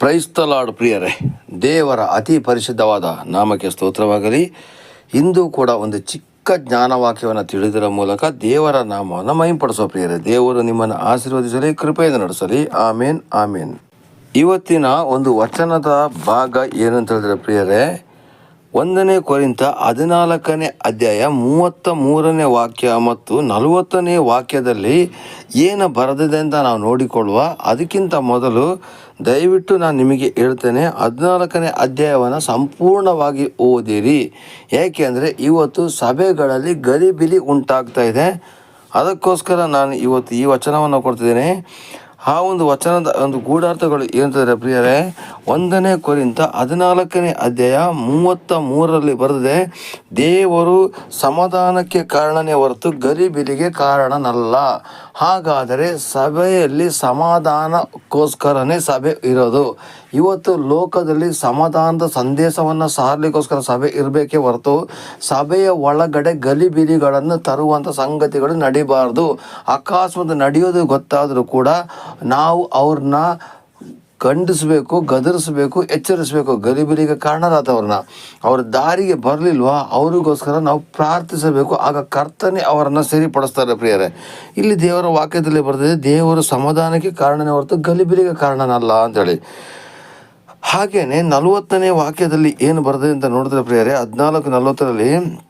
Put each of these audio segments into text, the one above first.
ಕ್ರೈಸ್ತಲಾಡ್ ಪ್ರಿಯರೇ, ದೇವರ ಅತಿ ಪರಿಶುದ್ಧವಾದ ನಾಮಕ್ಕೆ ಸ್ತೋತ್ರವಾಗಲಿ. ಇಂದು ಕೂಡ ಒಂದು ಚಿಕ್ಕ ಜ್ಞಾನವಾಕ್ಯವನ್ನು ತಿಳಿದಿರ ಮೂಲಕ ದೇವರ ನಾಮವನ್ನು ಮಹಿಂಪಡಿಸುವ ಪ್ರಿಯರೇ, ದೇವರು ನಿಮ್ಮನ್ನು ಆಶೀರ್ವದಿಸಲಿ, ಕೃಪೆಯಿಂದ ನಡೆಸಲಿ. ಆಮೇನ್ ಆಮೇನ್. ಇವತ್ತಿನ ಒಂದು ವಚನದ ಭಾಗ ಏನಂತ ಹೇಳಿದ್ರೆ ಪ್ರಿಯರೇ, ಒಂದನೇ ಕೊರಿಂತ ಹದಿನಾಲ್ಕನೇ ಅಧ್ಯಾಯ ಮೂವತ್ತ ಮೂರನೇ ವಾಕ್ಯ ಮತ್ತು ನಲವತ್ತನೇ ವಾಕ್ಯದಲ್ಲಿ ಏನು ಬರೆದಿದೆ ಅಂತ ನಾವು ನೋಡಿಕೊಳ್ಳುವ, ಅದಕ್ಕಿಂತ ಮೊದಲು ದಯವಿಟ್ಟು ನಾನು ನಿಮಗೆ ಹೇಳ್ತೇನೆ ಹದಿನಾಲ್ಕನೇ ಅಧ್ಯಾಯವನ್ನು ಸಂಪೂರ್ಣವಾಗಿ ಓದಿರಿ. ಏಕೆಂದರೆ ಇವತ್ತು ಸಭೆಗಳಲ್ಲಿ ಗಲಿಬಿಲಿ ಉಂಟಾಗ್ತಾ ಇದೆ. ಅದಕ್ಕೋಸ್ಕರ ನಾನು ಇವತ್ತು ಈ ವಚನವನ್ನು ಕೊಡ್ತಿದ್ದೇನೆ. ಆ ಒಂದು ವಚನದ ಒಂದು ಗೂಢಾರ್ಥಗಳು ಏನಂತಂದರೆ ಪ್ರಿಯರೇ, ಒಂದನೇ ಕೊರಿಂತ ಹದಿನಾಲ್ಕನೇ ಅಧ್ಯಾಯ ಮೂವತ್ತ ಮೂರರಲ್ಲಿ ಬರೆದಿದೆ, ದೇವರು ಸಮಾಧಾನಕ್ಕೆ ಕಾರಣನೇ ಹೊರತು ಗಲಿಬಿಲಿಗೆ ಕಾರಣನಲ್ಲ. ಹಾಗಾದರೆ ಸಭೆಯಲ್ಲಿ ಸಮಾಧಾನಕ್ಕೋಸ್ಕರನೇ ಸಭೆ ಇರೋದು. ಇವತ್ತು ಲೋಕದಲ್ಲಿ ಸಮಾಧಾನದ ಸಂದೇಶವನ್ನು ಸಾರಲಿಕ್ಕೋಸ್ಕರ ಸಭೆ ಇರಬೇಕೇ ಹೊರತು ಸಭೆಯ ಒಳಗಡೆ ಗಲಿಬಿಲಿಗಳನ್ನು ತರುವಂಥ ಸಂಗತಿಗಳು ನಡಿಬಾರ್ದು. ಅಕಸ್ಮಾತ್ ನಡೆಯೋದು ಗೊತ್ತಾದರೂ ಕೂಡ ನಾವು ಅವ್ರನ್ನ ಖಂಡಿಸ್ಬೇಕು, ಗದರಿಸ್ಬೇಕು, ಎಚ್ಚರಿಸಬೇಕು. ಗಲಿಬಿಲಿಗೆ ಕಾರಣರಾದವ್ರನ್ನ. ಅವ್ರ ದಾರಿಗೆ ಬರಲಿಲ್ವಾ? ಅವರಿಗೋಸ್ಕರ ನಾವು ಪ್ರಾರ್ಥಿಸಬೇಕು. ಆಗ ಕರ್ತನೆ ಅವರನ್ನು ಸರಿಪಡಿಸ್ತಾರೆ ಪ್ರಿಯರೇ. ಇಲ್ಲಿ ದೇವರ ವಾಕ್ಯದಲ್ಲಿ ಬರ್ತದೆ ದೇವರ ಸಮಾಧಾನಕ್ಕೆ ಕಾರಣನೇ ಹೊರತು ಗಲಿಬಿಲಿಗೆ ಕಾರಣನಲ್ಲ ಅಂತೇಳಿ. ಹಾಗೆಯೇ ನಲವತ್ತನೇ ವಾಕ್ಯದಲ್ಲಿ ಏನು ಬರ್ತದೆ ಅಂತ ನೋಡಿದ್ರೆ ಪ್ರಿಯರೇ, ಹದಿನಾಲ್ಕು ನಲವತ್ತರಲ್ಲಿ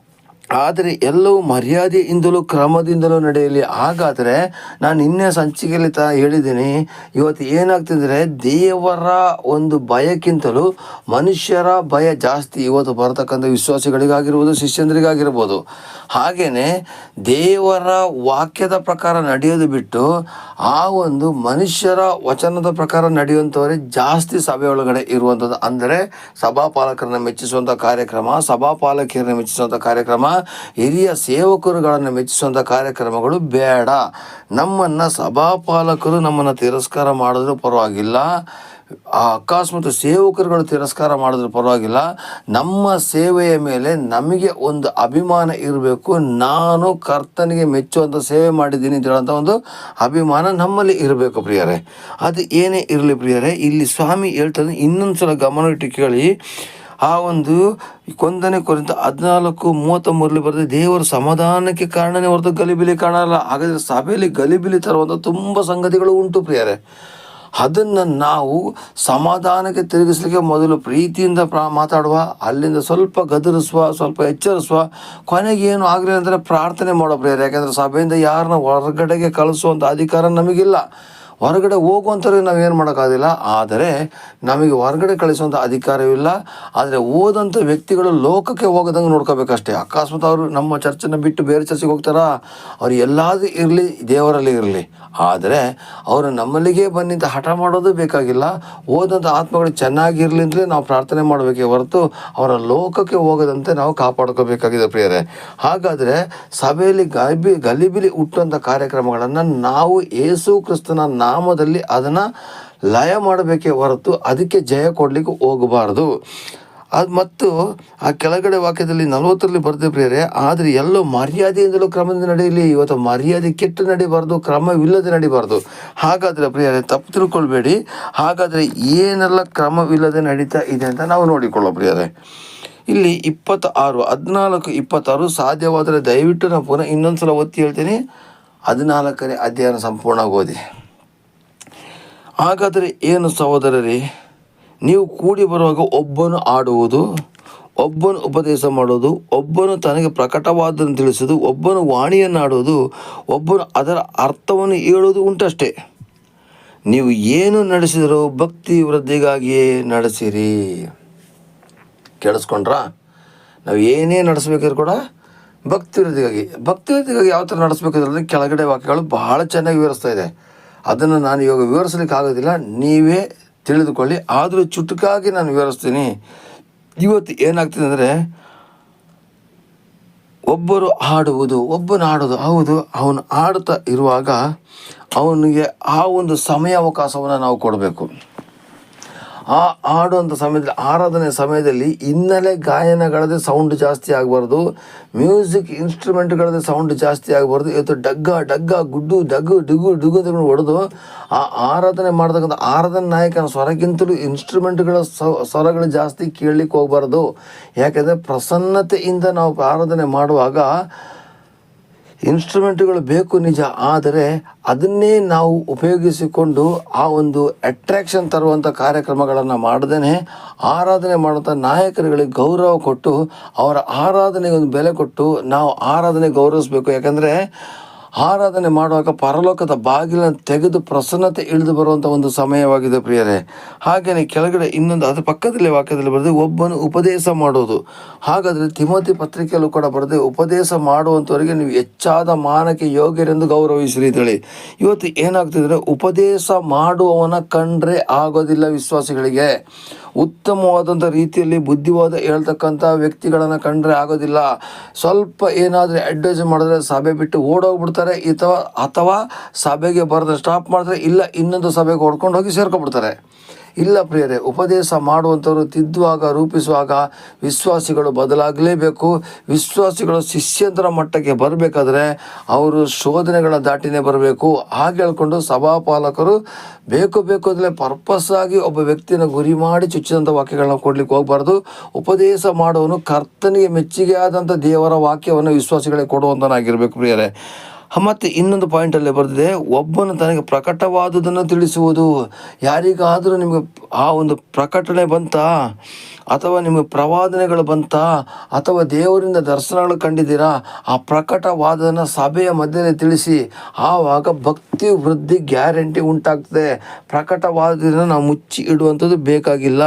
ಆದರೆ ಎಲ್ಲವೂ ಮರ್ಯಾದೆಯಿಂದಲೂ ಕ್ರಮದಿಂದಲೂ ನಡೆಯಲಿ. ಹಾಗಾದರೆ ನಾನು ನಿನ್ನೆ ಸಂಚಿಕೆಯಲ್ಲಿ ತ ಹೇಳಿದ್ದೀನಿ, ಇವತ್ತು ಏನಾಗ್ತಿದ್ರೆ ದೇವರ ಒಂದು ಭಯಕ್ಕಿಂತಲೂ ಮನುಷ್ಯರ ಭಯ ಜಾಸ್ತಿ ಇವತ್ತು ಬರತಕ್ಕಂಥ ವಿಶ್ವಾಸಿಗಳಿಗಾಗಿರ್ಬೋದು, ಶಿಷ್ಯಂದ್ರಿಗಾಗಿರ್ಬೋದು. ಹಾಗೆಯೇ ದೇವರ ವಾಕ್ಯದ ಪ್ರಕಾರ ನಡೆಯೋದು ಬಿಟ್ಟು ಆ ಒಂದು ಮನುಷ್ಯರ ವಚನದ ಪ್ರಕಾರ ನಡೆಯುವಂಥವರೇ ಜಾಸ್ತಿ ಸಭೆ ಒಳಗಡೆ ಇರುವಂಥದ್ದು. ಅಂದರೆ ಸಭಾಪಾಲಕರನ್ನ ಮೆಚ್ಚಿಸುವಂಥ ಕಾರ್ಯಕ್ರಮ, ಸಭಾಪಾಲಕಿಯರನ್ನ ಮೆಚ್ಚಿಸುವಂಥ ಕಾರ್ಯಕ್ರಮ ಹಿರಿಯ ಸೇವಕರುಗಳನ್ನು ಮೆಚ್ಚಿಸುವಂಥ ಕಾರ್ಯಕ್ರಮಗಳು ಬೇಡ. ನಮ್ಮನ್ನು ಸಭಾಪಾಲಕರು ನಮ್ಮನ್ನು ತಿರಸ್ಕಾರ ಮಾಡಿದ್ರೂ ಪರವಾಗಿಲ್ಲ. ಆ ಅಕಸ್ಮಾತ್ ಸೇವಕರುಗಳು ತಿರಸ್ಕಾರ ಮಾಡಿದ್ರೂ ಪರವಾಗಿಲ್ಲ. ನಮ್ಮ ಸೇವೆಯ ಮೇಲೆ ನಮಗೆ ಒಂದು ಅಭಿಮಾನ ಇರಬೇಕು. ನಾನು ಕರ್ತನಿಗೆ ಮೆಚ್ಚುವಂಥ ಸೇವೆ ಮಾಡಿದ್ದೀನಿ ಅಂತ ಹೇಳೋಂಥ ಒಂದು ಅಭಿಮಾನ ನಮ್ಮಲ್ಲಿ ಇರಬೇಕು ಪ್ರಿಯರೇ. ಅದು ಏನೇ ಇರಲಿ ಪ್ರಿಯರೇ, ಇಲ್ಲಿ ಸ್ವಾಮಿ ಹೇಳ್ತಾರೆ ಇನ್ನೊಂದು ಸಲ ಗಮನ ಇಟ್ಟು ಕೇಳಿ. ಆ ಒಂದು ಕೊಂದನೆ ಕೊರಿಂದ ಹದಿನಾಲ್ಕು ಮೂವತ್ತ ಮೂರಲ್ಲಿ ಬರ್ತದೆ ದೇವರು ಸಮಾಧಾನಕ್ಕೆ ಕಾರಣನೇ ಹೊರತು ಗಲಿಬಿಲಿ ಕಾಣಲ್ಲ. ಹಾಗಾದರೆ ಸಭೆಯಲ್ಲಿ ಗಲಿಬಿಲಿ ತರುವಂಥ ತುಂಬ ಸಂಗತಿಗಳು ಉಂಟು ಪ್ರಿಯರೇ. ಅದನ್ನು ನಾವು ಸಮಾಧಾನಕ್ಕೆ ತಿರುಗಿಸಲಿಕ್ಕೆ ಮೊದಲು ಪ್ರೀತಿಯಿಂದ ಪ್ರಾ ಮಾತಾಡುವ, ಅಲ್ಲಿಂದ ಸ್ವಲ್ಪ ಗದರಿಸುವ, ಸ್ವಲ್ಪ ಎಚ್ಚರಿಸುವ, ಕೊನೆಗೆ ಏನು ಆಗಲಿ ಅಂದರೆ ಪ್ರಾರ್ಥನೆ ಮಾಡೋ ಪ್ರಿಯರೇ. ಯಾಕೆಂದರೆ ಸಭೆಯಿಂದ ಯಾರನ್ನ ಹೊರಗಡೆಗೆ ಕಳಿಸುವಂಥ ಅಧಿಕಾರ ನಮಗಿಲ್ಲ. ಹೊರಗಡೆ ಹೋಗುವಂಥವ್ರಿಗೆ ನಾವು ಏನು ಮಾಡೋಕ್ಕಾಗಿಲ್ಲ ಆದರೆ ನಮಗೆ ಹೊರಗಡೆ ಕಳಿಸುವಂಥ ಅಧಿಕಾರವಿಲ್ಲ. ಆದರೆ ಓದಂಥ ವ್ಯಕ್ತಿಗಳು ಲೋಕಕ್ಕೆ ಹೋಗೋದಂಗೆ ನೋಡ್ಕೋಬೇಕಷ್ಟೇ. ಅಕಸ್ಮಾತ್ ಅವರು ನಮ್ಮ ಚರ್ಚನ್ನು ಬಿಟ್ಟು ಬೇರೆ ಚರ್ಚೆಗೆ ಹೋಗ್ತಾರಾ? ಅವ್ರು ಎಲ್ಲಾದರೂ ಇರಲಿ, ದೇವರಲ್ಲಿ ಇರಲಿ. ಆದರೆ ಅವರು ನಮ್ಮಲ್ಲಿಗೆ ಬಂದಿಂತ ಹಠ ಮಾಡೋದು ಬೇಕಾಗಿಲ್ಲ. ಓದಂಥ ಆತ್ಮಗಳು ಚೆನ್ನಾಗಿರಲಿ ಅಂತಲೇ ನಾವು ಪ್ರಾರ್ಥನೆ ಮಾಡಬೇಕೇ ಹೊರತು ಅವರ ಲೋಕಕ್ಕೆ ಹೋಗದಂತೆ ನಾವು ಕಾಪಾಡ್ಕೋಬೇಕಾಗಿದೆ ಪ್ರಿಯರೇ. ಹಾಗಾದರೆ ಸಭೆಯಲ್ಲಿ ಗಲಿಬಿ ಗಲಿಬಿಲಿ ಹುಟ್ಟುವಂಥ ಕಾರ್ಯಕ್ರಮಗಳನ್ನು ನಾವು ಏಸು ಕ್ರಿಸ್ತನ ನಾಮದಲ್ಲಿ ಅದನ್ನು ಲಯ ಮಾಡಬೇಕೇ ಹೊರತು ಅದಕ್ಕೆ ಜಯ ಕೊಡಲಿಕ್ಕೆ ಹೋಗಬಾರ್ದು. ಅದು ಮತ್ತು ಆ ಕೆಳಗಡೆ ವಾಕ್ಯದಲ್ಲಿ ನಲವತ್ತರಲ್ಲಿ ಬರ್ತದೆ ಪ್ರಿಯರೇ, ಆದರೆ ಎಲ್ಲೋ ಮರ್ಯಾದೆಯಿಂದಲೂ ಕ್ರಮದಿಂದ ನಡೆಯಲಿ, ಇವತ್ತು ಮರ್ಯಾದೆ ಕೆಟ್ಟು ನಡಿಬಾರ್ದು, ಕ್ರಮವಿಲ್ಲದೆ ನಡಿಬಾರ್ದು. ಹಾಗಾದರೆ ಪ್ರಿಯರೇ, ತಪ್ಪು ತಿಳ್ಕೊಳ್ಬೇಡಿ. ಹಾಗಾದರೆ ಏನೆಲ್ಲ ಕ್ರಮವಿಲ್ಲದೆ ನಡೀತಾ ಇದೆ ಅಂತ ನಾವು ನೋಡಿಕೊಳ್ಳೋ ಪ್ರಿಯರೇ. ಇಲ್ಲಿ ಇಪ್ಪತ್ತ ಆರು ಹದಿನಾಲ್ಕು, ಇಪ್ಪತ್ತಾರು ಸಾಧ್ಯವಾದರೆ ದಯವಿಟ್ಟು ನಾನು ಪುನಃ ಇನ್ನೊಂದು ಸಲ ಒತ್ತಿ ಹೇಳ್ತೀನಿ. ಹದಿನಾಲ್ಕನೇ ಅಧ್ಯಯನ ಸಂಪೂರ್ಣ ಓದಿ ಹಾಗಾದರೆ ಏನು ಸಹೋದರರೇ, ನೀವು ಕೂಡಿ ಬರುವಾಗ ಒಬ್ಬನು ಆಡುವುದು, ಒಬ್ಬನು ಉಪದೇಶ ಮಾಡೋದು ಒಬ್ಬನು ತನಗೆ ಪ್ರಕಟವಾದನ್ನು ತಿಳಿಸೋದು ಒಬ್ಬನು ವಾಣಿಯನ್ನಾಡುವುದು, ಒಬ್ಬನು ಅದರ ಅರ್ಥವನ್ನು ಹೇಳುವುದು ಉಂಟಷ್ಟೇ. ನೀವು ಏನು ನಡೆಸಿದರೂ ಭಕ್ತಿ ವೃದ್ಧಿಗಾಗಿಯೇ ನಡೆಸಿರಿ. ಕೇಳಿಸ್ಕೊಂಡ್ರಾ? ನಾವು ಏನೇ ನಡೆಸಬೇಕಾದ್ರೂ ಕೂಡ ಭಕ್ತಿ ವೃದ್ಧಿಗಾಗಿ ಭಕ್ತಿ ವೃದ್ಧಿಗಾಗಿ ಯಾವ ಥರ ನಡೆಸ್ಬೇಕಾದ್ರೆ ಕೆಳಗಡೆ ವಾಕ್ಯಗಳು ಬಹಳ ಚೆನ್ನಾಗಿ ವಿವರಿಸ್ತಾ ಇದೆ. ಅದನ್ನು ನಾನು ಇವಾಗ ವಿವರಿಸಲಿಕ್ಕೆ ಆಗೋದಿಲ್ಲ. ನೀವೇ ತಿಳಿದುಕೊಳ್ಳಿ. ಆದರೂ ಚುಟುಕಾಗಿ ನಾನು ವಿವರಿಸ್ತೀನಿ. ಇವತ್ತು ಏನಾಗ್ತಿದೆ ಅಂದರೆ, ಒಬ್ಬರು ಹಾಡುವುದು, ಒಬ್ಬನು ಹಾಡೋದು, ಹೌದು, ಅವನು ಹಾಡುತ್ತಾ ಇರುವಾಗ ಅವನಿಗೆ ಆ ಒಂದು ಸಮಯಾವಕಾಶವನ್ನು ನಾವು ಕೊಡಬೇಕು. ಆ ಹಾಡುವಂಥ ಸಮಯದಲ್ಲಿ, ಆರಾಧನೆ ಸಮಯದಲ್ಲಿ ಹಿನ್ನೆಲೆ ಗಾಯನಗಳದೇ ಸೌಂಡ್ ಜಾಸ್ತಿ ಆಗಬಾರ್ದು. ಮ್ಯೂಸಿಕ್ ಇನ್ಸ್ಟ್ರೂಮೆಂಟ್ಗಳದೇ ಸೌಂಡ್ ಜಾಸ್ತಿ ಆಗಬಾರ್ದು. ಇವತ್ತು ಡಗ್ಗ ಡಗ್ಗ, ಗುಡ್ಡು ಡಗ್ಗು ಡುಗು, ಡಿಗು ಅಂತ ಹೊಡೆದು ಆ ಆರಾಧನೆ ಮಾಡ್ತಕ್ಕಂಥ ಆರಾಧನೆ ನಾಯಕನ ಸ್ವರಕ್ಕಿಂತಲೂ ಇನ್ಸ್ಟ್ರೂಮೆಂಟ್ಗಳ ಸ್ವರಗಳು ಜಾಸ್ತಿ ಕೇಳಲಿಕ್ಕೆ ಹೋಗಬಾರ್ದು. ಯಾಕೆಂದರೆ ಪ್ರಸನ್ನತೆಯಿಂದ ನಾವು ಆರಾಧನೆ ಮಾಡುವಾಗ ಇನ್ಸ್ಟ್ರೂಮೆಂಟ್ಗಳು ಬೇಕು ನಿಜ, ಆದರೆ ಅದನ್ನೇ ನಾವು ಉಪಯೋಗಿಸಿಕೊಂಡು ಆ ಒಂದು ಅಟ್ರಾಕ್ಷನ್ ತರುವಂಥ ಕಾರ್ಯಕ್ರಮಗಳನ್ನು ಮಾಡದೇ ಆರಾಧನೆ ಮಾಡುವಂಥ ನಾಯಕರುಗಳಿಗೆ ಗೌರವ ಕೊಟ್ಟು, ಅವರ ಆರಾಧನೆಗೆ ಒಂದು ಬೆಲೆ ಕೊಟ್ಟು ನಾವು ಆರಾಧನೆ ಗೌರವಿಸ್ಬೇಕು. ಯಾಕಂದರೆ ಆರಾಧನೆ ಮಾಡುವಾಗ ಪರಲೋಕದ ಬಾಗಿಲನ್ನು ತೆಗೆದು ಪ್ರಸನ್ನತೆ ಇಳಿದು ಬರುವಂಥ ಒಂದು ಸಮಯವಾಗಿದೆ ಪ್ರಿಯರೇ. ಹಾಗೆಯೇ ಕೆಳಗಡೆ ಇನ್ನೊಂದು ಅದರ ಪಕ್ಕದಲ್ಲಿ ವಾಕ್ಯದಲ್ಲಿ ಬರೆದು ಒಬ್ಬನು ಉಪದೇಶ ಮಾಡೋದು ಹಾಗಾದರೆ ತಿಮೋತಿ ಪತ್ರಿಕೆಯಲ್ಲೂ ಕೂಡ ಬರೆದು ಉಪದೇಶ ಮಾಡುವಂಥವರಿಗೆ ನೀವು ಹೆಚ್ಚಾದ ಮಾನಕ್ಕೆ ಯೋಗ್ಯರೆಂದು ಗೌರವಿಸಿರಿ ಅಂತೇಳಿ ಇವತ್ತು ಏನಾಗ್ತಿದ್ರೆ ಉಪದೇಶ ಮಾಡುವವನ ಕಂಡ್ರೆ ಆಗೋದಿಲ್ಲ ವಿಶ್ವಾಸಿಗಳಿಗೆ. ಉತ್ತಮವಾದಂಥ ರೀತಿಯಲ್ಲಿ ಬುದ್ಧಿವಾದ ಹೇಳ್ತಕ್ಕಂಥ ವ್ಯಕ್ತಿಗಳನ್ನು ಕಂಡ್ರೆ ಆಗೋದಿಲ್ಲ. ಸ್ವಲ್ಪ ಏನಾದರೂ ಅಡ್ವೈಸ್ ಮಾಡಿದ್ರೆ ಸಭೆ ಬಿಟ್ಟು ಓಡೋಗ್ಬಿಡ್ತಾರೆ, ಅಥವಾ ಅಥವಾ ಸಭೆಗೆ ಬರೆದ್ರೆ ಸ್ಟಾಪ್ ಮಾಡಿದ್ರೆ, ಇಲ್ಲ ಇನ್ನೊಂದು ಸಭೆಗೆ ಹೊಡ್ಕೊಂಡು ಹೋಗಿ ಸೇರ್ಕೊಬಿಡ್ತಾರೆ. ಇಲ್ಲ ಪ್ರಿಯರೇ, ಉಪದೇಶ ಮಾಡುವಂಥವ್ರು ತಿದ್ದುವಾಗ, ರೂಪಿಸುವಾಗ ವಿಶ್ವಾಸಿಗಳು ಬದಲಾಗಲೇಬೇಕು. ವಿಶ್ವಾಸಿಗಳು ಶಿಷ್ಯಂತರ ಮಟ್ಟಕ್ಕೆ ಬರಬೇಕಾದ್ರೆ ಅವರು ಶೋಧನೆಗಳ ದಾಟಿನೇ ಬರಬೇಕು. ಹಾಗೆ ಹೇಳ್ಕೊಂಡು ಸಭಾಪಾಲಕರು ಬೇಕು ಬೇಕು ಅಂದರೆ ಪರ್ಪಸ್ ಆಗಿ ಒಬ್ಬ ವ್ಯಕ್ತಿಯನ್ನು ಗುರಿ ಮಾಡಿ ಚುಚ್ಚಿದಂಥ ವಾಕ್ಯಗಳನ್ನ ಕೊಡ್ಲಿಕ್ಕೆ ಹೋಗಬಾರ್ದು. ಉಪದೇಶ ಮಾಡುವನು ಕರ್ತನಿಗೆ ಮೆಚ್ಚುಗೆ ಆದಂಥ ದೇವರ ವಾಕ್ಯವನ್ನು ವಿಶ್ವಾಸಿಗಳಿಗೆ ಕೊಡುವಂತನಾಗಿರ್ಬೇಕು ಪ್ರಿಯರೇ. ಮತ್ತು ಇನ್ನೊಂದು ಪಾಯಿಂಟಲ್ಲಿ ಬರೆದಿದೆ. ಒಬ್ಬನು ತನಗೆ ಪ್ರಕಟವಾದುದನ್ನು ತಿಳಿಸುವುದು. ಯಾರಿಗಾದರೂ ನಿಮಗೆ ಆ ಒಂದು ಪ್ರಕಟಣೆ ಬಂತಾ? ಅಥವಾ ನಿಮಗೆ ಪ್ರವಾದನೆಗಳು ಬಂತಾ? ಅಥವಾ ದೇವರಿಂದ ದರ್ಶನಗಳು ಕಂಡಿದ್ದೀರಾ? ಆ ಪ್ರಕಟವಾದನ ಸಭೆಯ ಮಧ್ಯದಲ್ಲಿ ತಿಳಿಸಿ. ಆವಾಗ ಭಕ್ತಿ ವೃದ್ಧಿ ಗ್ಯಾರಂಟಿ ಉಂಟಾಗ್ತದೆ. ಪ್ರಕಟವಾದದನ್ನು ನಾವು ಮುಚ್ಚಿ ಇಡುವಂಥದ್ದು ಬೇಕಾಗಿಲ್ಲ.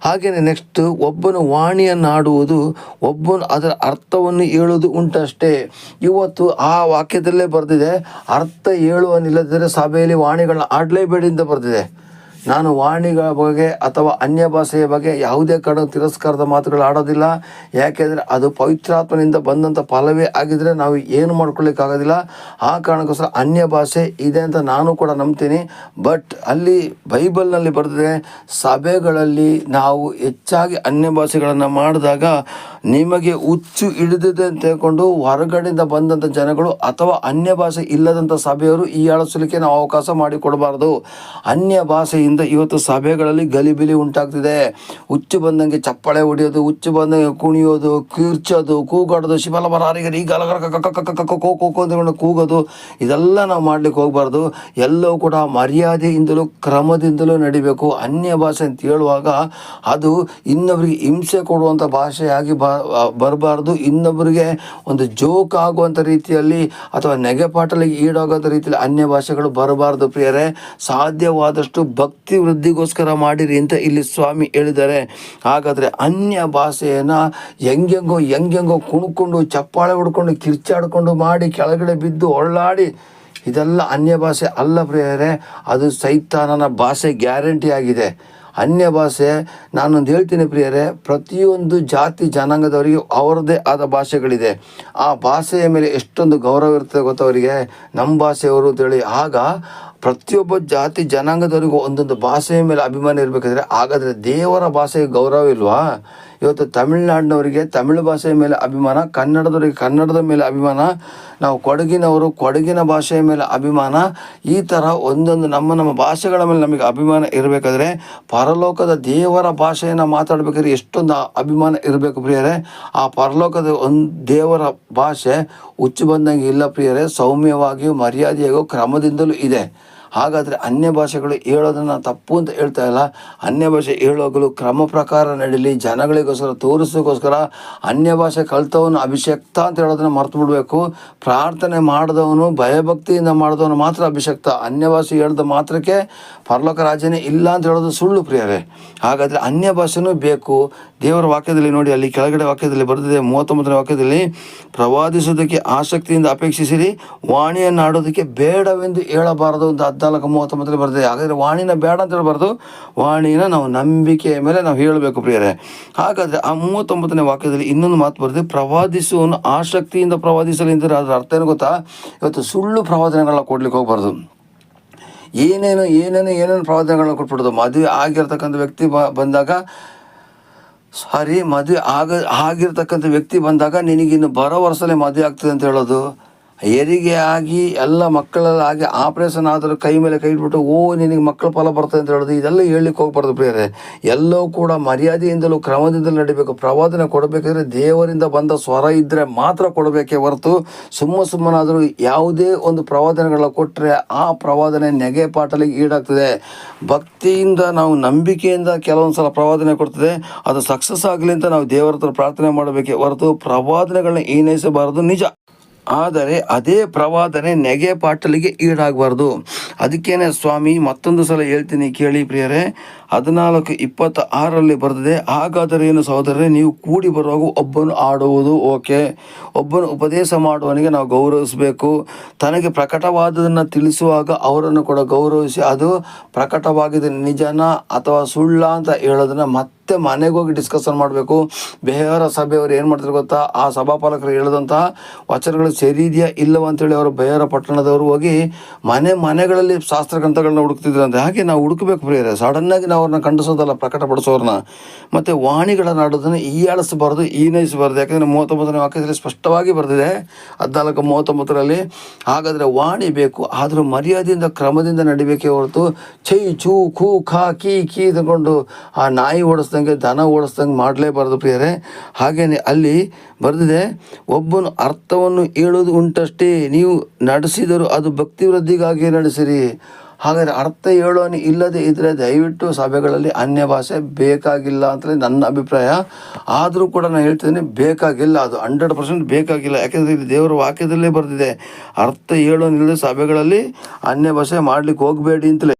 ಹಾಗೆಯೇ ನೆಕ್ಸ್ಟ್ ಒಬ್ಬನು ವಾಣಿಯನ್ನಾಡುವುದು, ಒಬ್ಬನು ಅದರ ಅರ್ಥವನ್ನು ಹೇಳುವುದು ಉಂಟಷ್ಟೇ. ಇವತ್ತು ಆ ವಾಕ್ಯದಲ್ಲೇ ಬರೆದಿದೆ, ಅರ್ಥ ಹೇಳುವನಿಲ್ಲದಿದ್ದರೆ ಸಭೆಯಲ್ಲಿ ವಾಣಿಗಳನ್ನ ಆಡಲೇಬೇಡಿ ಅಂತ ಬರೆದಿದೆ. ನಾನು ವಾಣಿಗಳ ಬಗ್ಗೆ ಅಥವಾ ಅನ್ಯ ಭಾಷೆಯ ಬಗ್ಗೆ ಯಾವುದೇ ಕಾರಣ ತಿರಸ್ಕಾರದ ಮಾತುಗಳು ಆಡೋದಿಲ್ಲ. ಯಾಕೆಂದರೆ ಅದು ಪವಿತ್ರಾತ್ಮನಿಂದ ಬಂದಂಥ ಫಲವೇ ಆಗಿದ್ದರೆ ನಾವು ಏನು ಮಾಡ್ಕೊಳ್ಳಿಕ್ಕಾಗೋದಿಲ್ಲ. ಆ ಕಾರಣಕ್ಕೋಸ್ಕರ ಅನ್ಯ ಭಾಷೆ ಇದೆ ಅಂತ ನಾನು ಕೂಡ ನಂಬ್ತೀನಿ. ಬಟ್ ಅಲ್ಲಿ ಬೈಬಲ್ನಲ್ಲಿ ಬರೆದಿದೆ, ಸಭೆಗಳಲ್ಲಿ ನಾವು ಹೆಚ್ಚಾಗಿ ಅನ್ಯ ಭಾಷೆಗಳನ್ನು ಮಾಡಿದಾಗ ನಿಮಗೆ ಹುಚ್ಚು ಹಿಡಿದಿದೆ ಅಂತ ಹೊರಗಡೆಯಿಂದ ಬಂದಂಥ ಜನಗಳು ಅಥವಾ ಅನ್ಯ ಭಾಷೆ ಇಲ್ಲದಂಥ ಸಭೆಯವರು ಈ ಆಳಿಸಲಿಕ್ಕೆ ನಾವು ಅವಕಾಶ ಮಾಡಿಕೊಡಬಾರ್ದು ಅನ್ಯ ಭಾಷೆಯಿಂದ ಇವತ್ತು ಸಭೆಗಳಲ್ಲಿ ಗಲಿಬಿಲಿ ಉಂಟಾಗ್ತಿದೆ. ಹುಚ್ಚು ಬಂದಂಗೆ ಚಪ್ಪಾಳೆ ಹೊಡೆಯೋದು, ಹುಚ್ಚು ಬಂದಂಗೆ ಕುಣಿಯೋದು, ಕಿರ್ಚೋದು, ಕೂಗಾಡೋದು ಶಿವಲ ಈಗ ಈಗ ಕೋ ಕೋ ಅಂತ ಕೂಗೋದು, ಇದೆಲ್ಲ ನಾವು ಮಾಡ್ಲಿಕ್ಕೆ ಹೋಗಬಾರ್ದು. ಎಲ್ಲವೂ ಕೂಡ ಮರ್ಯಾದೆಯಿಂದಲೂ ಕ್ರಮದಿಂದಲೂ ನಡಿಬೇಕು. ಅನ್ಯ ಭಾಷೆ ಅಂತ ಹೇಳುವಾಗ ಅದು ಇನ್ನೊಬ್ರಿಗೆ ಹಿಂಸೆ ಕೊಡುವಂಥ ಭಾಷೆಯಾಗಿ ಬ ಬರಬಾರ್ದು. ಇನ್ನೊಬ್ಬರಿಗೆ ಒಂದು ಜೋಕ್ ಆಗುವಂಥ ರೀತಿಯಲ್ಲಿ ಅಥವಾ ನೆಗೆಪಾಟಲಿಗೆ ಈಡಾಗುವಂಥ ರೀತಿಯಲ್ಲಿ ಅನ್ಯ ಭಾಷೆಗಳು ಬರಬಾರ್ದು ಪ್ರಿಯರೇ. ಸಾಧ್ಯವಾದಷ್ಟು ಭಕ್ತಿ ವೃದ್ಧಿಗೋಸ್ಕರ ಮಾಡಿರಿ ಅಂತ ಇಲ್ಲಿ ಸ್ವಾಮಿ ಹೇಳಿದ್ದಾರೆ. ಹಾಗಾದರೆ ಅನ್ಯ ಭಾಷೆಯನ್ನು ಹೆಂಗೆಂಗೋ ಹೆಂಗೆಂಗೋ ಕುಣ್ಕೊಂಡು, ಚಪ್ಪಾಳೆ ಹೊಡ್ಕೊಂಡು, ಕಿರ್ಚಾಡ್ಕೊಂಡು ಮಾಡಿ ಕೆಳಗಡೆ ಬಿದ್ದು ಒಳ್ಳಾಡಿ. ಇದೆಲ್ಲ ಅನ್ಯ ಭಾಷೆ ಅಲ್ಲ ಪ್ರಿಯರೇ. ಅದು ಸೈತಾನನ ಭಾಷೆ ಗ್ಯಾರಂಟಿ ಆಗಿದೆ. ಅನ್ಯ ಭಾಷೆ. ನಾನೊಂದು ಹೇಳ್ತೀನಿ ಪ್ರಿಯರೇ, ಪ್ರತಿಯೊಂದು ಜಾತಿ ಜನಾಂಗದವರಿಗೆ ಅವರದೇ ಆದ ಭಾಷೆಗಳಿದೆ. ಆ ಭಾಷೆಯ ಮೇಲೆ ಎಷ್ಟೊಂದು ಗೌರವ ಇರ್ತದೆ ಗೊತ್ತವರಿಗೆ ನಮ್ಮ ಭಾಷೆಯವರು ಅಂತೇಳಿ ಆಗ ಪ್ರತಿಯೊಬ್ಬ ಜಾತಿ ಜನಾಂಗದವರಿಗೂ ಒಂದೊಂದು ಭಾಷೆಯ ಮೇಲೆ ಅಭಿಮಾನ ಇರಬೇಕಾದ್ರೆ, ಹಾಗಾದರೆ ದೇವರ ಭಾಷೆಗೆ ಗೌರವ ಇಲ್ವಾ? ಇವತ್ತು ತಮಿಳ್ನಾಡಿನವರಿಗೆ ತಮಿಳು ಭಾಷೆಯ ಮೇಲೆ ಅಭಿಮಾನ, ಕನ್ನಡದವರಿಗೆ ಕನ್ನಡದ ಮೇಲೆ ಅಭಿಮಾನ, ನಾವು ಕೊಡಗಿನವರು ಕೊಡಗಿನ ಭಾಷೆಯ ಮೇಲೆ ಅಭಿಮಾನ, ಈ ಥರ ಒಂದೊಂದು ನಮ್ಮ ನಮ್ಮ ಭಾಷೆಗಳ ಮೇಲೆ ನಮಗೆ ಅಭಿಮಾನ ಇರಬೇಕಾದ್ರೆ ಪರಲೋಕದ ದೇವರ ಭಾಷೆಯನ್ನು ಮಾತಾಡಬೇಕಾದ್ರೆ ಎಷ್ಟೊಂದು ಅಭಿಮಾನ ಇರಬೇಕು ಪ್ರಿಯರೇ. ಆ ಪರಲೋಕದ ಒಂದು ದೇವರ ಭಾಷೆ ಹುಚ್ಚು ಬಂದಂಗೆ ಇಲ್ಲ ಪ್ರಿಯರೇ. ಸೌಮ್ಯವಾಗಿಯೂ ಮರ್ಯಾದೆಯಾಗೂ ಕ್ರಮದಿಂದಲೂ ಇದೆ. ಹಾಗಾದರೆ ಅನ್ಯ ಭಾಷೆಗಳು ಹೇಳೋದನ್ನು ತಪ್ಪು ಅಂತ ಹೇಳ್ತಾ ಇಲ್ಲ. ಅನ್ಯ ಭಾಷೆ ಹೇಳೋಗಲು ಕ್ರಮ ಪ್ರಕಾರ ನಡೀಲಿ, ಜನಗಳಿಗೋಸ್ಕರ ತೋರಿಸೋಕ್ಕೋಸ್ಕರ ಅನ್ಯ ಭಾಷೆ ಕಲ್ತವನು ಅಭಿಷಕ್ತ ಅಂತ ಹೇಳೋದನ್ನು ಮರ್ತು ಬಿಡಬೇಕು. ಪ್ರಾರ್ಥನೆ ಮಾಡಿದವನು ಭಯಭಕ್ತಿಯಿಂದ ಮಾಡಿದವನು ಮಾತ್ರ ಅಭಿಷಕ್ತ. ಅನ್ಯ ಭಾಷೆ ಹೇಳ್ದ ಮಾತ್ರಕ್ಕೆ ಪರಲೋಕ ರಾಜ್ಯನೇ ಇಲ್ಲ ಅಂತ ಹೇಳೋದು ಸುಳ್ಳು ಪ್ರಿಯರೇ. ಹಾಗಾದರೆ ಅನ್ಯ ಭಾಷೆನೂ ಬೇಕು. ದೇವರ ವಾಕ್ಯದಲ್ಲಿ ನೋಡಿ, ಅಲ್ಲಿ ಕೆಳಗಡೆ ವಾಕ್ಯದಲ್ಲಿ ಬರೆದಿದೆ, ಮೂವತ್ತೊಂಬತ್ತನೇ ವಾಕ್ಯದಲ್ಲಿ ಪ್ರವಾದಿಸೋದಕ್ಕೆ ಆಸಕ್ತಿಯಿಂದ ಅಪೇಕ್ಷಿಸಿರಿ ವಾಣಿಯನ್ನು ಆಡೋದಕ್ಕೆ ಬೇಡವೆಂದು ಹೇಳಬಾರದು ಅಂತ ಹದಿನಾಲ್ಕು ಮೂವತ್ತೊಂಬತ್ತರಲ್ಲಿ ಬರೆದಿದೆ. ಹಾಗಾದರೆ ವಾಣಿನ ಬೇಡ ಅಂತ ಹೇಳಬಾರ್ದು. ವಾಣಿನ ನಾವು ನಂಬಿಕೆಯ ಮೇಲೆ ನಾವು ಹೇಳಬೇಕು ಪ್ರಿಯರೇ. ಹಾಗಾದರೆ ಆ ಮೂವತ್ತೊಂಬತ್ತನೇ ವಾಕ್ಯದಲ್ಲಿ ಇನ್ನೊಂದು ಮಾತು ಬರೆದಿದೆ ಪ್ರವಾದಿಸುವನು ಆಸಕ್ತಿಯಿಂದ ಪ್ರವಾದಿಸಲಿಂದರೆ ಅದರ ಅರ್ಥ ಏನು ಗೊತ್ತಾ? ಇವತ್ತು ಸುಳ್ಳು ಪ್ರವಾದನೆಗಳನ್ನ ಕೊಡ್ಲಿಕ್ಕೆ ಹೋಗ್ಬಾರ್ದು. ಏನೇನು ಏನೇನು ಏನೇನು ಪ್ರವಾದನೆಗಳನ್ನ ಕೊಟ್ಬಿಡೋದು? ಮದುವೆ ಆಗಿರ್ತಕ್ಕಂಥ ವ್ಯಕ್ತಿ ಬಂದಾಗ ಸಾರಿ ಮದುವೆ ಆಗ, ಆಗಿರ್ತಕ್ಕಂಥ ವ್ಯಕ್ತಿ ಬಂದಾಗ ನಿನಗಿನ್ನು ಬರೋ ವರ್ಷಲೇ ಮದುವೆ ಆಗ್ತದೆ ಅಂತ ಹೇಳೋದು? ಹೆರಿಗೆ ಆಗಿ ಎಲ್ಲ ಮಕ್ಕಳೆಲ್ಲ ಆಗಿ ಆಪ್ರೇಷನ್ ಆದರೂ ಕೈ ಮೇಲೆ ಕೈ ಇಟ್ಬಿಟ್ಟು, ಓ, ನಿನಗೆ ಮಕ್ಕಳ ಫಲ ಬರ್ತದೆ ಅಂತ ಹೇಳೋದು, ಇದೆಲ್ಲ ಹೇಳಲಿಕ್ಕೆ ಹೋಗ್ಬಾರ್ದು ಪ್ರಿಯರೇ. ಎಲ್ಲವೂ ಕೂಡ ಮರ್ಯಾದೆಯಿಂದಲೂ ಕ್ರಮದಿಂದಲೂ ನಡಿಬೇಕು. ಪ್ರವಾದನೆ ಕೊಡಬೇಕಾದ್ರೆ ದೇವರಿಂದ ಬಂದ ಸ್ವರ ಇದ್ದರೆ ಮಾತ್ರ ಕೊಡಬೇಕೇ ಹೊರತು ಸುಮ್ಮ ಸುಮ್ಮನಾದರೂ ಯಾವುದೇ ಒಂದು ಪ್ರವಾದನೆಗಳ ಕೊಟ್ಟರೆ ಆ ಪ್ರವಾದನೆ ನೆಗೆ ಪಾಟಲಿಗೆ ಈಡಾಗ್ತದೆ. ಭಕ್ತಿಯಿಂದ ನಾವು ನಂಬಿಕೆಯಿಂದ ಕೆಲವೊಂದು ಸಲ ಪ್ರವಾದನೆ ಕೊಡ್ತದೆ. ಅದು ಸಕ್ಸಸ್ ಆಗಲಿ ಅಂತ ನಾವು ದೇವರ ಹತ್ರ ಪ್ರಾರ್ಥನೆ ಮಾಡಬೇಕೇ ಹೊರತು ಪ್ರವಾದನೆಗಳನ್ನ ಏನೈಸಬಾರದು ನಿಜ. ಆದರೆ ಅದೇ ಪ್ರವಾದನೆ ನೆಗೆ ಪಾಟಲಿಗೆ ಈಡಾಗಬಾರ್ದು. ಅದಕ್ಕೇನೆ ಸ್ವಾಮಿ, ಮತ್ತೊಂದು ಸಲ ಹೇಳ್ತೀನಿ ಕೇಳಿ ಪ್ರಿಯರೇ, ಹದಿನಾಲ್ಕು ಇಪ್ಪತ್ತ ಆರರಲ್ಲಿ ಬರ್ತದೆ ಹಾಗಾದರೆ ಏನು ಸಹೋದರರೇ, ನೀವು ಕೂಡಿ ಬರುವಾಗ ಒಬ್ಬನು ಆಡುವುದು ಓಕೆ. ಒಬ್ಬನು ಉಪದೇಶ ಮಾಡುವವನಿಗೆ ನಾವು ಗೌರವಿಸಬೇಕು. ತನಗೆ ಪ್ರಕಟವಾದದನ್ನು ತಿಳಿಸುವಾಗ ಅವರನ್ನು ಕೂಡ ಗೌರವಿಸಿ, ಅದು ಪ್ರಕಟವಾಗಿದೆ ನಿಜನ ಅಥವಾ ಸುಳ್ಳ ಅಂತ ಹೇಳೋದನ್ನು ಮತ್ತೆ ಮನೆಗೆ ಹೋಗಿ ಡಿಸ್ಕಷನ್ ಮಾಡಬೇಕು. ಬೇರೆ ಸಭೆಯವರು ಏನು ಮಾಡ್ತಾರೆ ಗೊತ್ತಾ? ಆ ಸಭಾಪಾಲಕರು ಹೇಳಿದಂತಹ ವಚನಗಳು ಸರಿ ಇದೆಯಾ ಇಲ್ಲವ? ಅಂತೇಳಿ ಅವರು ಬೇರೆ ಪಟ್ಟಣದವರು ಹೋಗಿ ಮನೆ ಮನೆಗಳಲ್ಲಿ ಶಾಸ್ತ್ರ ಗ್ರಂಥಗಳನ್ನ ಹುಡುಕ್ತಿದ್ರಂತೆ ಹಾಗೆ ನಾವು ಹುಡುಕಬೇಕು ಪ್ರಿಯರೇ. ಸಡನ್ನಾಗಿ ನಾವು ಅವ್ರನ್ನ ಖಂಡಿಸೋದಲ್ಲ ಪ್ರಕಟಪಡಿಸೋರನ್ನ ಮತ್ತು ವಾಣಿಗಳ ನಾಡೋದನ್ನು ಈಯಾಳಿಸಬಾರ್ದು, ಈನೈಸಬಾರ್ದು. ಯಾಕಂದರೆ ಮೂವತ್ತೊಂಬತ್ತನೇ ವಾಕ್ಯದಲ್ಲಿ ಸ್ಪಷ್ಟವಾಗಿ ಬರೆದಿದೆ, ಹದಿನಾಲ್ಕು ಮೂವತ್ತೊಂಬತ್ತರಲ್ಲಿ, ಹಾಗಾದರೆ ವಾಣಿ ಬೇಕು, ಆದರೂ ಮರ್ಯಾದೆಯಿಂದ ಕ್ರಮದಿಂದ ನಡಿಬೇಕೇ ಹೊರತು ಚೈ ಚೂ ಖೂ ಖಾ ಕೀ ಕೀ ತಗೊಂಡು ಆ ನಾಯಿ ಓಡಿಸ್ದಂಗೆ, ದನ ಓಡಿಸ್ದಂಗೆ ಮಾಡಲೇಬಾರ್ದು ಪ್ರಿಯರೇ. ಹಾಗೆಯೇ ಅಲ್ಲಿ ಬರೆದಿದೆ, ಒಬ್ಬನು ಅರ್ಥವನ್ನು ಹೇಳೋದು ಉಂಟಷ್ಟೇ, ನೀವು ನಡೆಸಿದರೂ ಅದು ಭಕ್ತಿ ವೃದ್ಧಿಗಾಗಿ ನಡೆಸಿರಿ. ಹಾಗಾದರೆ ಅರ್ಥ ಹೇಳೋನು ಇಲ್ಲದೆ ಇದ್ದರೆ ದಯವಿಟ್ಟು ಸಭೆಗಳಲ್ಲಿ ಅನ್ಯ ಭಾಷೆ ಬೇಕಾಗಿಲ್ಲ ಅಂತಲೇ ನನ್ನ ಅಭಿಪ್ರಾಯ. ಆದರೂ ಕೂಡ ನಾನು ಹೇಳ್ತಿದ್ದೀನಿ, ಬೇಕಾಗಿಲ್ಲ, ಅದು ಹಂಡ್ರೆಡ್ ಪರ್ಸೆಂಟ್ ಬೇಕಾಗಿಲ್ಲ. ಯಾಕೆಂದರೆ ಇದು ದೇವರ ವಾಕ್ಯದಲ್ಲೇ ಬರೆದಿದೆ, ಅರ್ಥ ಹೇಳೋನಿಲ್ಲದೆ ಸಭೆಗಳಲ್ಲಿ ಅನ್ಯ ಭಾಷೆ ಮಾಡಲಿಕ್ಕೆ ಹೋಗಬೇಡಿ ಅಂತಲೇ.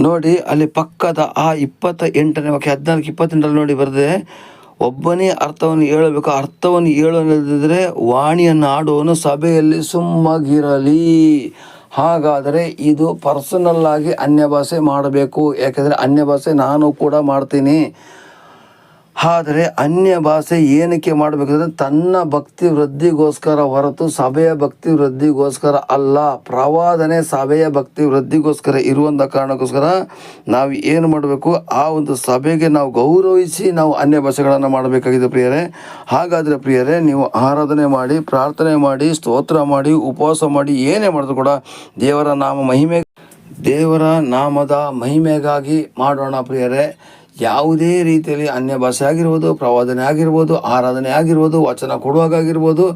ನೋಡಿ, ಅಲ್ಲಿ ಪಕ್ಕದ ಆ ಇಪ್ಪತ್ತ ಎಂಟನೇ ವಾಕ್ಯ, ಹದಿನಾಲ್ಕು, ಇಪ್ಪತ್ತೆಂಟರಲ್ಲಿ ನೋಡಿ ಬರೆದೆ, ಒಬ್ಬನೇ ಅರ್ಥವನ್ನು ಹೇಳಬೇಕು, ಅರ್ಥವನ್ನು ಹೇಳೋದಿದ್ರೆ ವಾಣಿಯನ್ನು ಆಡುವನು ಸಭೆಯಲ್ಲಿ ಸುಮ್ಮಗಿರಲಿ. ಹಾಗಾದರೆ ಇದು ಪರ್ಸನಲ್ ಆಗಿ ಅನ್ಯ ಭಾಷೆ ಮಾಡಬೇಕು. ಯಾಕೆಂದರೆ ಅನ್ಯ ಭಾಷೆ ನಾನು ಕೂಡ ಮಾಡ್ತೀನಿ. ಆದರೆ ಅನ್ಯ ಭಾಷೆ ಏನಕ್ಕೆ ಮಾಡಬೇಕಂದ್ರೆ ತನ್ನ ಭಕ್ತಿ ವೃದ್ಧಿಗೋಸ್ಕರ ಹೊರತು ಸಭೆಯ ಭಕ್ತಿ ವೃದ್ಧಿಗೋಸ್ಕರ ಅಲ್ಲ, ಪ್ರವಾದನೆ ಸಭೆಯ ಭಕ್ತಿ ವೃದ್ಧಿಗೋಸ್ಕರ ಇರುವಂಥ ಕಾರಣಕ್ಕೋಸ್ಕರ ನಾವು ಏನು ಮಾಡಬೇಕು? ಆ ಒಂದು ಸಭೆಗೆ ನಾವು ಗೌರವಿಸಿ ನಾವು ಅನ್ಯ ಭಾಷೆಗಳನ್ನು ಮಾಡಬೇಕಾಗಿದೆ ಪ್ರಿಯರೇ. ಹಾಗಾದರೆ ಪ್ರಿಯರೇ, ನೀವು ಆರಾಧನೆ ಮಾಡಿ, ಪ್ರಾರ್ಥನೆ ಮಾಡಿ, ಸ್ತೋತ್ರ ಮಾಡಿ, ಉಪವಾಸ ಮಾಡಿ, ಏನೇ ಮಾಡಿದ್ರು ಕೂಡ ದೇವರ ನಾಮ ಮಹಿಮೆ ದೇವರ ನಾಮದ ಮಹಿಮೆಗಾಗಿ ಮಾಡೋಣ ಪ್ರಿಯರೇ. ಯಾವುದೇ ರೀತಿಯಲ್ಲಿ ಅನ್ಯ ಭಾಷೆ ಆಗಿರ್ಬೋದು ಪ್ರವಾದನೆ ಆಗಿರ್ಬೋದು ಆರಾಧನೆ ಆಗಿರ್ಬೋದು ವಚನ ಕೊಡುವಾಗಾಗಿರ್ಬೋದು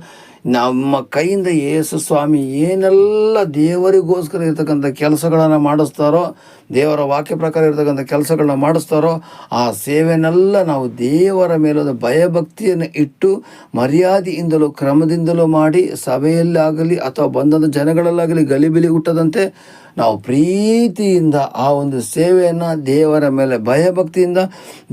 ನಮ್ಮ ಕೈಯಿಂದ ಯೇಸು ಸ್ವಾಮಿ ಏನೆಲ್ಲ ದೇವರಿಗೋಸ್ಕರ ಇರ್ತಕ್ಕಂಥ ಕೆಲಸಗಳನ್ನು ಮಾಡಿಸ್ತಾರೋ, ದೇವರ ವಾಕ್ಯ ಪ್ರಕಾರ ಇರ್ತಕ್ಕಂಥ ಕೆಲಸಗಳನ್ನ ಮಾಡಿಸ್ತಾರೋ, ಆ ಸೇವೆನೆಲ್ಲ ನಾವು ದೇವರ ಮೇಲಾದ ಭಯಭಕ್ತಿಯನ್ನು ಇಟ್ಟು ಮರ್ಯಾದೆಯಿಂದಲೂ ಕ್ರಮದಿಂದಲೂ ಮಾಡಿ ಸಭೆಯಲ್ಲಾಗಲಿ ಅಥವಾ ಬಂದಂಥ ಜನಗಳಲ್ಲಾಗಲಿ ಗಲಿಬಿಲಿ ಹುಟ್ಟದಂತೆ ನಾವು ಪ್ರೀತಿಯಿಂದ ಆ ಒಂದು ಸೇವೆಯನ್ನು ದೇವರ ಮೇಲೆ ಭಯಭಕ್ತಿಯಿಂದ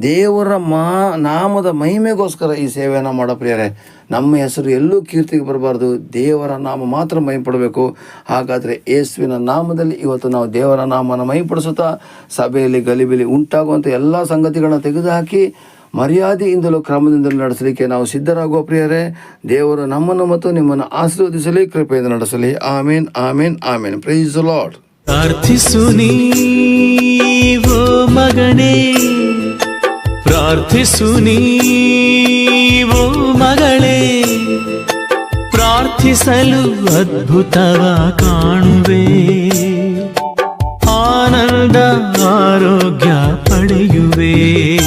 ದೇವರ ಮಾ ನಾಮದ ಮಹಿಮೆಗೋಸ್ಕರ ಈ ಸೇವೆಯನ್ನು ಮಾಡೋ ಪ್ರಿಯರೇ. ನಮ್ಮ ಹೆಸರು ಎಲ್ಲೂ ಕೀರ್ತಿಗೆ ಬರಬಾರ್ದು. ದೇವರ ನಾಮ ಮಾತ್ರ ಮೈಪಡಬೇಕು ಹಾಗಾದರೆ ಯೇಸುವಿನ ನಾಮದಲ್ಲಿ ಇವತ್ತು ನಾವು ದೇವರ ನಾಮನ ಮೈಪಡಿಸುತ್ತಾ ಸಭೆಯಲ್ಲಿ ಗಲಿಬಿಲಿ ಉಂಟಾಗುವಂಥ ಎಲ್ಲ ಸಂಗತಿಗಳನ್ನ ತೆಗೆದುಹಾಕಿ ಮರ್ಯಾದೆಯಿಂದಲೂ ಕ್ರಮದಿಂದಲೂ ನಡೆಸಲಿಕ್ಕೆ ನಾವು ಸಿದ್ಧರಾಗುವ ಪ್ರಿಯರೇ, ದೇವರು ನಮ್ಮನ್ನು ಮತ್ತು ನಿಮ್ಮನ್ನು ಆಶೀರ್ವದಿಸಲಿ, ಕೃಪೆಯಿಂದ ನಡೆಸಲಿ. ಆಮೇನ್ ಆಮೇನ್ ಆಮೇನ್. ಪ್ರೈಸ್ ಲಾರ್ಡ್ ಪ್ರಾರ್ಥಿಸು ನೀ ಮಗನೇ, ಪ್ರಾರ್ಥಿಸು ನೀವು ಮಗಳೇ ಪ್ರಾರ್ಥಿಸಲು ಅದ್ಭುತವ ಕಾಣುವೆ. ಆನಂದ ಆರೋಗ್ಯ ಪಡೆಯುವೆ.